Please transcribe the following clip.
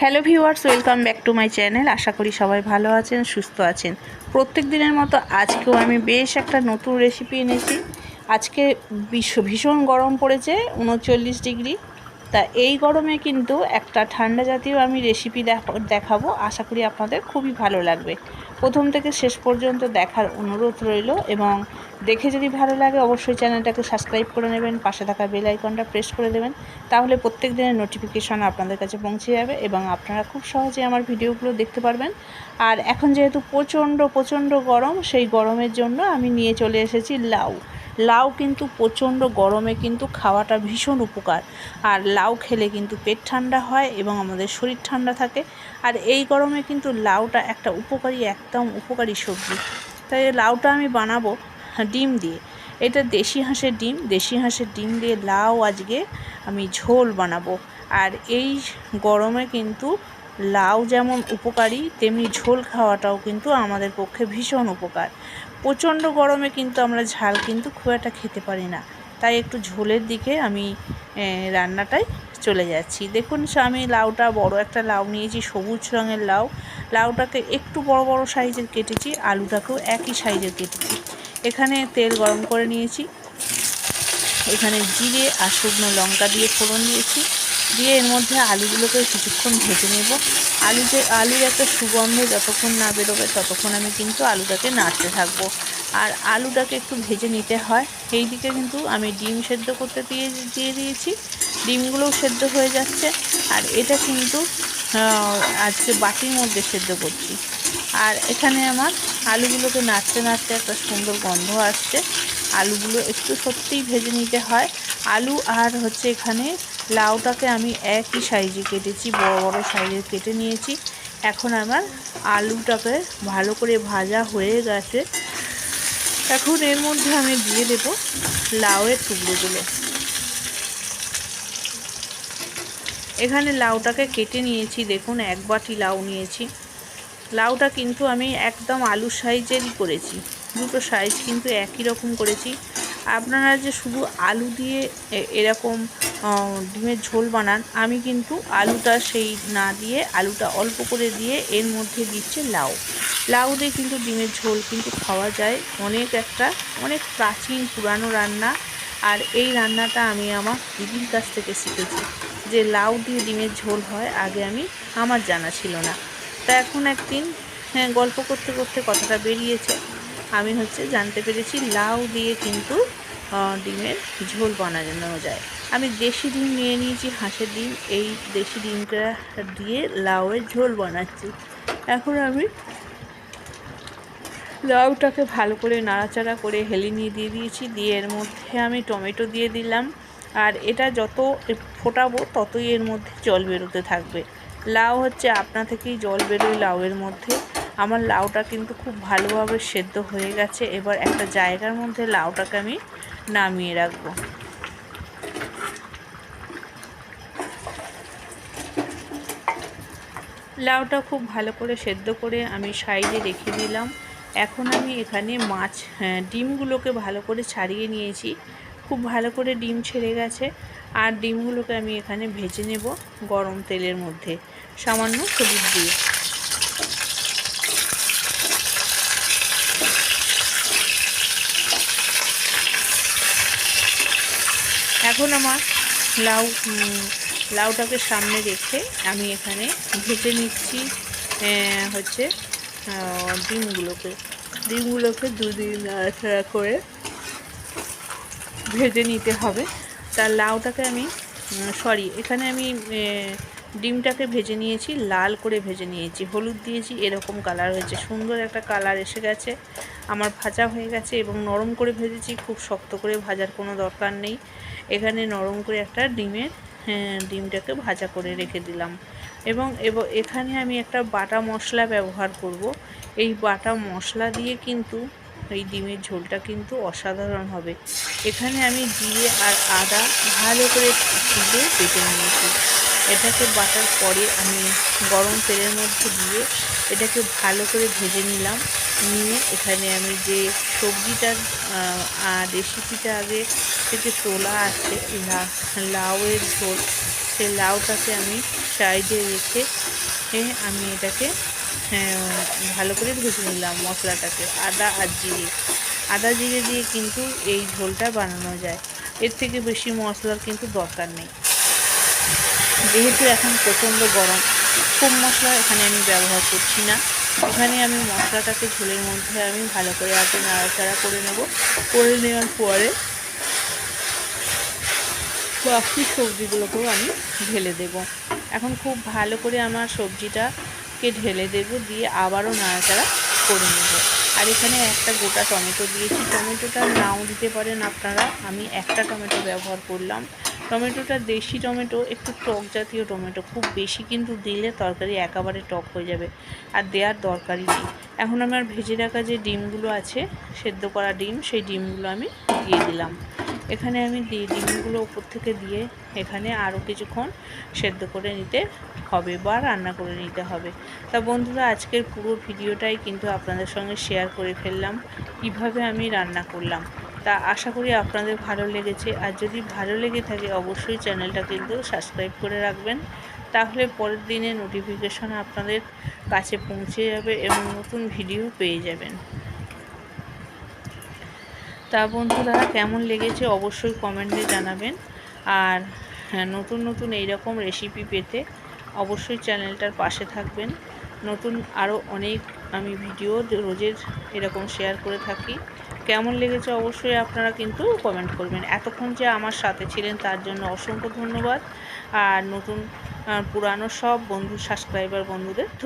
Hello viewers welcome back to my channel আশা করি সবাই ভালো আছেন, সুস্থ আছেন। প্রত্যেক দিনের মতো আজকেও আমি বেশ একটা নতুন রেসিপি এনেছি। আজকে ভীষণ গরম পড়েছে, উনচল্লিশ ডিগ্রি। তা এই গরমে কিন্তু একটা ঠান্ডা জাতীয় আমি রেসিপি দেখাবো। আশা করি আপনাদের খুবই ভালো লাগবে। প্রথম থেকে শেষ পর্যন্ত দেখার অনুরোধ রইল এবং দেখে যদি ভালো লাগে অবশ্যই চ্যানেলটাকে সাবস্ক্রাইব করে নেবেন, পাশে থাকা বেল আইকনটা প্রেস করে দেবেন। তাহলে প্রত্যেক দিনের নোটিফিকেশান আপনাদের কাছে পৌঁছে যাবে এবং আপনারা খুব সহজে আমার ভিডিওগুলো দেখতে পারবেন। আর এখন যেহেতু প্রচণ্ড প্রচণ্ড গরম, সেই গরমের জন্য আমি নিয়ে চলে এসেছি লাউ। লাউ কিন্তু প্রচণ্ড গরমে কিন্তু খাওয়াটা ভীষণ উপকার। আর লাউ খেলে কিন্তু পেট ঠান্ডা হয় এবং আমাদের শরীর ঠান্ডা থাকে। আর এই গরমে কিন্তু লাউটা একটা উপকারী, একদম উপকারী সবজি। তাই লাউটা আমি বানাবো ডিম দিয়ে। এটা দেশি হাঁসের ডিম। দেশি হাঁসের ডিম দিয়ে লাউ আজকে আমি ঝোল বানাবো। আর এই গরমে কিন্তু লাউ যেমন উপকারী, তেমনি ঝোল খাওয়াটাও কিন্তু আমাদের পক্ষে ভীষণ উপকার। প্রচণ্ড গরমে কিন্তু আমরা ঝাল কিন্তু খুব একটা খেতে পারি না। তাই একটু ঝোলের দিকে আমি রান্নাটায় চলে যাচ্ছি। দেখুন আমি লাউটা বড় একটা লাউ নিয়েছি, সবুজ রঙের লাউ। লাউটাকে একটু বড় বড় সাইজের কেটেছি, আলুটাকেও একই সাইজের কেটেছি। এখানে তেল গরম করে নিয়েছি। এখানে জিরে আর শুকনো লঙ্কা দিয়ে ফোড়ন দিয়েছি। দিয়ে এর মধ্যে আলুগুলোকে কিছুক্ষণ ভেজে নেব। আলু যে আলুর একটা সুগন্ধ যতক্ষণ না বেরোবে ততক্ষণ আমি কিন্তু আলুটাকে নাড়তে থাকব। আর আলুটাকে একটু ভেজে নিতে হয়। এই দিকে কিন্তু আমি ডিম সেদ্ধ করতে দিয়ে দিয়ে দিয়েছি। ডিমগুলোও সেদ্ধ হয়ে যাচ্ছে। আর এটা কিন্তু আজকে বাটির মধ্যে সেদ্ধ করছি। আর এখানে আমার আলুগুলোকে নাড়তে নাড়তে একটা সুন্দর গন্ধ আসছে। আলুগুলো একটু সত্যিই ভেজে নিতে হয়। আলু আর হচ্ছে এখানে লাউটাকে আমি একই সাইজে কেটেছি, বড় বড় সাইজে কেটে নিয়েছি। এখন আমার আলুটাকে ভালো করে ভাজা হয়ে গেছে। এখন এর মধ্যে আমি দিয়ে দেব লাউয়ের টুকরোগুলো। এখানে লাউটাকে কেটে নিয়েছি, দেখুন, এক বাটি লাউ নিয়েছি। লাউটা কিন্তু আমি একদম আলু সাইজেরই করেছি। দুটো সাইজ কিন্তু একই রকম করেছি। আপনারা যে শুধু আলু দিয়ে এরকম ডিমের ঝোল বানান, আমি কিন্তু আলুটা সেই না দিয়ে, আলুটা অল্প করে দিয়ে এর মধ্যে দিচ্ছে লাউ। লাউ দিয়ে কিন্তু ডিমের ঝোল কিন্তু খাওয়া যায়। অনেক একটা, অনেক প্রাচীন, পুরানো রান্না। আর এই রান্নাটা আমি আমার দিদির কাছ থেকে শিখেছি যে লাউ দিয়ে ডিমের ঝোল হয়, আগে আমি, আমার জানা ছিল না। তা এখন একদিন হ্যাঁ গল্প করতে করতে কথাটা বেরিয়েছে। আমি হচ্ছে জানতে পেরেছি লাউ দিয়ে কিন্তু ডিমের ঝোল বানানো যায়। আমি দেশি ডিম নিয়ে নিয়েছি, হাঁসের ডিম। এই দেশি ডিমটা দিয়ে লাউয়ের ঝোল বানাচ্ছি। এখন আমি লাউটাকে ভালো করে নাড়াচাড়া করে হেলে নিয়ে দিয়ে দিয়েছি। দিয়ে এর মধ্যে আমি টমেটো দিয়ে দিলাম। আর এটা যত ফোটাবো, ততই এর মধ্যে জল বেরোতে থাকবে। লাউ হচ্ছে আপনা থেকেই জল বেরোয় লাউয়ের মধ্যে। আমার লাউটা কিন্তু খুব ভালোভাবে সেদ্ধ হয়ে গেছে। এবার একটা জায়গার মধ্যে লাউটাকে আমি নামিয়ে রাখব। লাউটা খুব ভালো করে সেদ্ধ করে আমি সাইডে রেখে দিলাম। এখন আমি এখানে মাছ হ্যাঁ, ডিমগুলোকে ভালো করে ছাড়িয়ে নিয়েছি। খুব ভালো করে ডিম ছেড়ে গেছে। আর ডিমগুলোকে আমি এখানে ভেজে নেব গরম তেলের মধ্যে। সামান্য হলুদ দিয়ে। এখন আমার লাউ লাউটাকে সামনে রেখে আমি এখানে ভেজে নিচ্ছি হচ্ছে ডিমগুলোকে। ডিমগুলোকে দুদিন নাড়াচাড়া করে ভেজে নিতে হবে। তার লাউটাকে আমি সরি এখানে আমি ডিমটাকে ভেজে নিয়েছি লাল করে ভেজে নিয়েছি। হলুদ দিয়েছি এরকম কালার হয়েছে। সুন্দর একটা কালার এসে গেছে। আমার ভাজা হয়ে গেছে এবং নরম করে ভেজেছি খুব শক্ত করে ভাজার কোনো দরকার নেই। এখানে নরম করে একটা ডিমের হ্যাঁ, ডিমটাকে ভাজা করে রেখে দিলাম। এবং এখানে আমি একটা বাটা মশলা ব্যবহার করব। এই বাটা মশলা দিয়ে কিন্তু এই ডিমের ঝোলটা কিন্তু অসাধারণ হবে। এখানে আমি জিরে আর আদা ভালো করে দিয়ে বেটে নিয়েছি। এটাকে বাটার পরে আমি গরম তেলের মধ্যে দিয়ে এটাকে ভালো করে ভেজে নিলাম। নিয়ে এখানে আমি যে সবজিটার রেসিপিটা আগে থেকে তোলা আছে লাউয়ের ঝোল, সেই লাউটাকে আমি সাইডে রেখে আমি এটাকে ভালো করে ভেজে নিলাম মশলাটাকে, আদা আর জিরে। আদা, জিরে দিয়ে কিন্তু এই ঝোলটা বানানো যায়। এর থেকে বেশি মশলার কিন্তু দরকার নেই। যেহেতু এখন প্রচণ্ড গরম, খুব মশলা এখানে আমি ব্যবহার করছি না। এখানে আমি মশলাটাকে ঝোলের মধ্যে আমি ভালো করে আগে নাড়াচাড়া করে নেব। করে নেওয়ার পরে বাকি সবজিগুলোকেও আমি ঢেলে দেব। এখন খুব ভালো করে আমার সবজিটাকে ঢেলে দেব দিয়ে আবারও নাড়াচাড়া করে নেব। আর এখানে একটা গোটা টমেটো দিয়েছি। টমেটোটা নাও দিতে পারেন আপনারা। আমি একটা টমেটো ব্যবহার করলাম। টমেটোটা দেশি টমেটো, একটু টক জাতীয় টমেটো। খুব বেশি কিন্তু দিলে তরকারি একেবারে টক হয়ে যাবে। আর দেওয়ার দরকারই নেই। এখন আমার ভেজে রাখা যে ডিমগুলো আছে, সেদ্ধ করা ডিম, সেই ডিমগুলো আমি দিয়ে দিলাম। এখানে আমি ডিমগুলো উপর থেকে দিয়ে এখানে আরও কিছুক্ষণ সেদ্ধ করে নিতে হবে বা রান্না করে নিতে হবে। তা বন্ধুরা, আজকের পুরো ভিডিওটাই কিন্তু আপনাদের সঙ্গে শেয়ার করে ফেললাম, কীভাবে আমি রান্না করলাম। তা আশা করি আপনাদের ভালো লেগেছে, আর যদি ভালো লেগে থাকে অবশ্যই চ্যানেলটা কিন্তু সাবস্ক্রাইব করে রাখবেন। তাহলে পরের দিনে নোটিফিকেশন আপনাদের কাছে পৌঁছে যাবে এবং নতুন ভিডিও পেয়ে যাবেন। তা বন্ধুরা কেমন লেগেছে অবশ্যই কমেন্টে জানাবেন। আর হ্যাঁ নতুন নতুন এইরকম রেসিপি পেতে অবশ্যই চ্যানেলটার পাশে থাকবেন। নতুন আরও অনেক আমি ভিডিও রোজের এরকম শেয়ার করে থাকি। কেমন লেগেছে অবশ্যই আপনারা কিন্তু কমেন্ট করবেন। এতক্ষণ যে আমার সাথে ছিলেন তার জন্য অসংখ্য ধন্যবাদ। আর নতুন পুরানো সব বন্ধু সাবস্ক্রাইবার বন্ধুদের